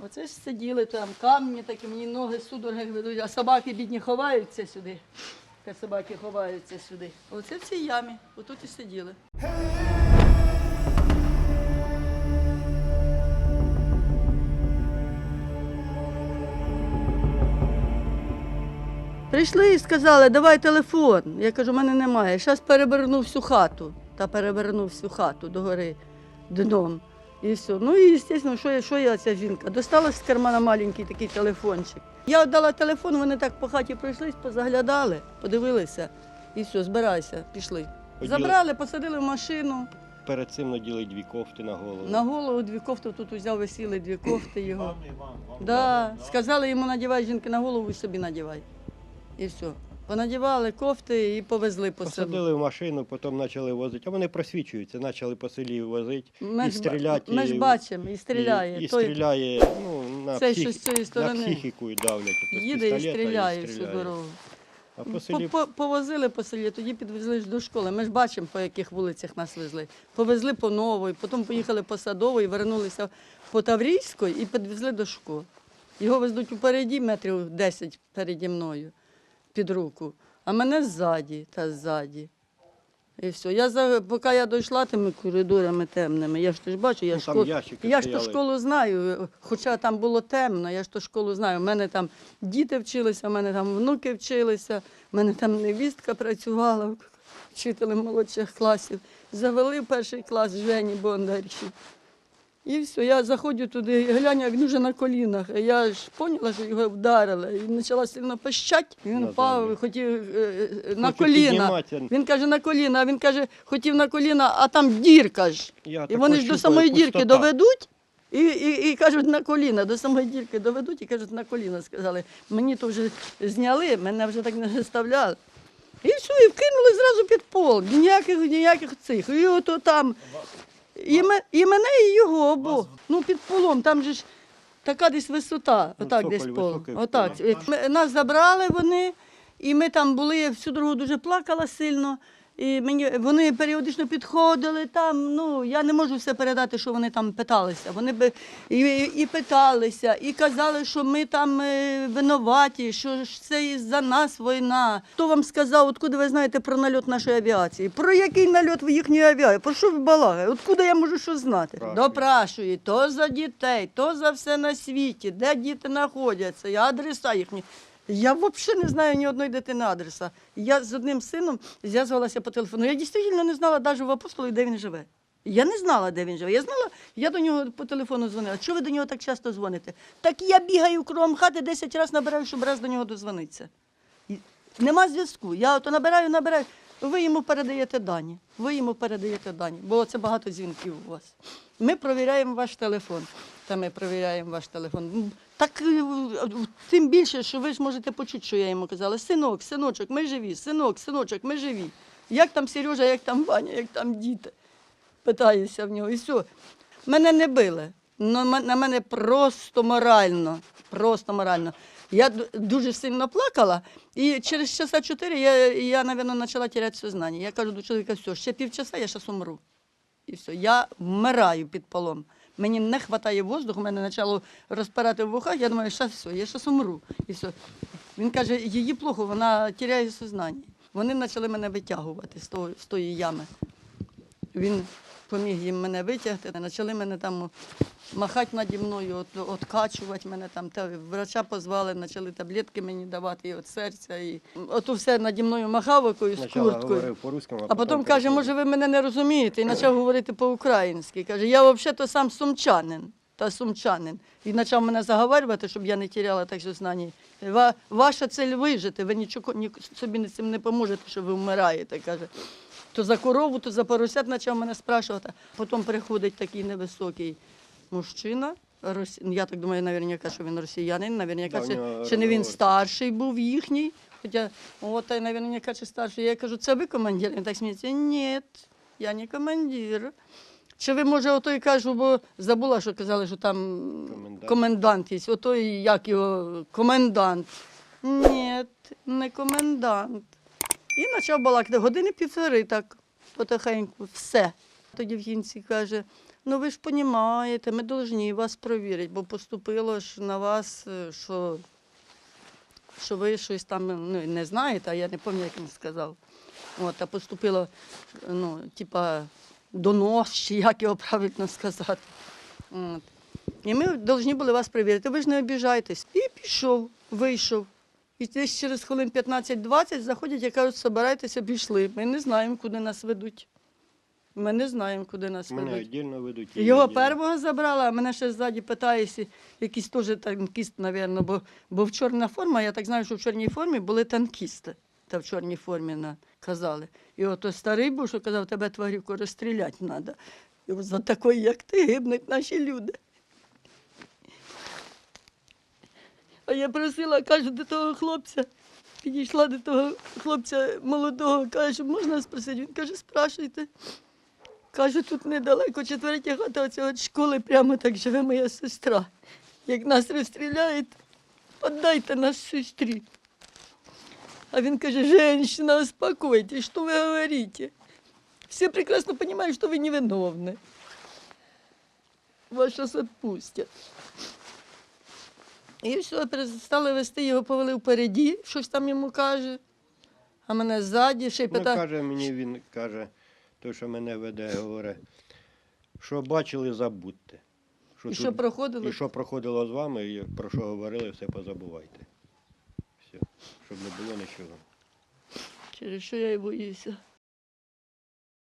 Оце ж сиділи там, камні такі, мені ноги судороги ведуть, а собаки бідні ховаються сюди. Та собаки ховаються сюди. Оце в цій ямі, отут і сиділи. Прийшли і сказали, давай телефон. Я кажу, у мене немає. Зараз переверну всю хату. Та перевернув всю хату догори дном. І все. Ну і, звісно, що я, що я ця жінка? Достала з кармана маленький такий телефончик. Я віддала телефон, вони так по хаті пройшлись, позаглядали, подивилися. І все, збирайся, пішли. Поділи- Забрали, посадили в машину. Перед цим наділи дві кофти на голову. На голову дві кофти, тут узяв висіли дві кофти його. Да. Сказали йому надівай жінки на голову і собі надівай. І все. Понадівали кофти і повезли по селу. Посадили в машину, потім почали возити. А вони просвічуються, почали по селі возити Ми і ж, ба- стріляти. ми ж бачимо, і стріляє. І, і Той стріляє ну, на, цей, псих... що з цієї на сторони психіку і давлять. ото з їде і пістолета стріляє всю дорогу. А по селі по- Повозили по селі, тоді підвезли ж до школи. Ми ж бачимо, по яких вулицях нас везли. Повезли по новій, потім поїхали по Садовій, вернулися по Таврійської і підвезли до школи. Його везуть упереді, метрів 10 переді мною під руку, а мене ззаді та ззаді. І все. Я за, поки я дійшла тими коридорами темними, я ж то ж бачу, я, Ну, ж школ- я ж ту школу знаю, хоча там було темно, я ж ту школу знаю. У мене там діти вчилися, у мене там внуки вчилися, у мене там невістка працювала вчителем молодших класів. Завели в перший клас Жені Бондарчі. І все, я заходжу туди, глянь, як він вже на колінах. Я ж поняла, що його вдарили. І почала сильно пищать. Він впав, хотів е, е, на коліна. підніматися. Він каже на коліна, а він каже, хотів на коліна, а там дірка ж. Я І так вони ж до ощупаю, самої дірки пустота. доведуть. І, і, і кажуть на коліна, до самої дірки доведуть і кажуть на коліна. Сказали, мені то вже зняли, мене вже так не заставляли. І все, і вкинули зразу під пол. Ніяких, ніяких цих. І ото там. І, ме- і мене, і його обох. Ну, під полом, там же ж така десь висота. Ну, Отак цоколь десь пол. високий. Отак. Ми- Нас забрали вони, і ми там були, я всю дорогу дуже плакала сильно. І мені вони періодично підходили там. Ну я не можу все передати, що вони там питалися. Вони би і, і, питалися, і казали, що ми там е, винуваті, що це із-за нас війна. Хто вам сказав, откуда ви знаєте про нальот нашої авіації? Про який нальот в їхньої авіації? Про що ви балагаєте? Откуда я можу що знати? Спрашують. Допрашують то за дітей, то за все на світі, де діти знаходяться, і адреса їхні. Я взагалі не знаю ні одної дитини адреса. Я з одним сином зв'язувалася по телефону. Я дійсно не знала навіть в апостолі, де він живе. Я не знала, де він живе. Я знала, я до нього по телефону дзвонила. Чого ви до нього так часто дзвоните? Так я бігаю кругом хати 10 разів набираю, щоб раз до нього дозвонитися. Нема зв'язку. Я ото набираю, набираю. Ви йому передаєте дані. Ви йому передаєте дані, бо це багато дзвінків у вас. Ми провіряємо ваш телефон. Та ми провіряємо ваш телефон. Так е, тим більше, що ви ж можете почути, що я йому казала. Синок, синочок, ми живі, синок, синочок, ми живі. Як там Сережа, як там Ваня, як там діти? Питаюся в нього. І все. Мене не били. На мене просто морально. Просто морально. Я дуже сильно плакала, і через часа чотири я, я напевно, почала теряти сознання. Я кажу до чоловіка, все, ще півчаса, я зараз умру. І все, я вмираю під полом. Мені не вистачає воздуху, мене почало розпирати в вухах, я думаю, що все, я зараз умру. І все. Він каже, її плохо, вона тіряє сознання. Вони почали мене витягувати з, того, з тої ями. Він поміг їм мене витягти, почали мене там махати наді мною, от, откачувати мене там. Та врача позвали, почали таблетки мені давати і від серця. І ото все наді мною махав якоюсь курткою. по-русскому, А потім каже, може, ви мене не розумієте, і почав говорити по-українськи. Каже, я взагалі-то сам сумчанин. Та сумчанин. І почав мене заговорювати, щоб я не тіряла так що знання. Ва, ваша цель вижити, ви нічого ні, собі цим не поможете, що ви вмираєте. каже. То за корову, то за поросят почав мене спрашувати. Потім приходить такий невисокий мужчина. рос- Я так думаю, наверняка, що він росіянин, наверняка, Да, чи, нього чи не він старший був їхній. Хоча, от, наверняка, чи старший. Я кажу, це ви командир? Він так сміється, ні, я не командир. Чи ви, може, ото і кажу, бо забула, що казали, що там Комендант. комендант є. Ото і як його комендант. Ні, не комендант. І почав балакати години півтори так, потихеньку, все. Тоді в кінці каже, Ну ви ж розумієте, ми повинні вас провірити, бо поступило ж на вас, е, що, що ви щось там ну, не знаєте, а я не пам'ятаю, як він сказав. От, а поступило, ну, типа, донос, чи як його правильно сказати. От. І ми повинні були вас перевірити. Ви ж не обіжайтесь. І пішов, вийшов. І десь через хвилин 15-20 заходять і кажуть, собирайтеся, пішли. Ми не знаємо, куди нас ведуть. Ми не знаємо, куди нас Мене ведуть. віддільно ведуть. і Його віддільно. первого забрали, а мене ще ззаді питається, якийсь теж танкіст, мабуть, бо, бо в чорна форма, я так знаю, що в чорній формі були танкісти. Та в чорній формі на, казали. І ото старий був, що казав, тебе тварюку розстріляти треба. І от за такої, як ти, гибнуть наші люди. А я просила, кажу, до того хлопця, підійшла до того хлопця молодого, каже, можна спросити? Він каже, спрашуйте. Каже, тут недалеко, четвертя хата оця від школи, прямо так живе моя сестра. Як нас розстріляють, віддайте нас сестрі. А він каже, женщина, успокойтесь, что вы говорите? Все прекрасно понимают, что вы невиновны. Вас сейчас отпустять. І все, перестали вести, його повели впереді, щось там йому каже. А мене ззаді ще й Ну, питає. каже мені, він каже, той, що мене веде, говорить, що бачили, забудьте. І тут- що проходило? І що проходило з вами, і про що говорили, все позабувайте. Все, щоб не було нічого. Через що я і боюся.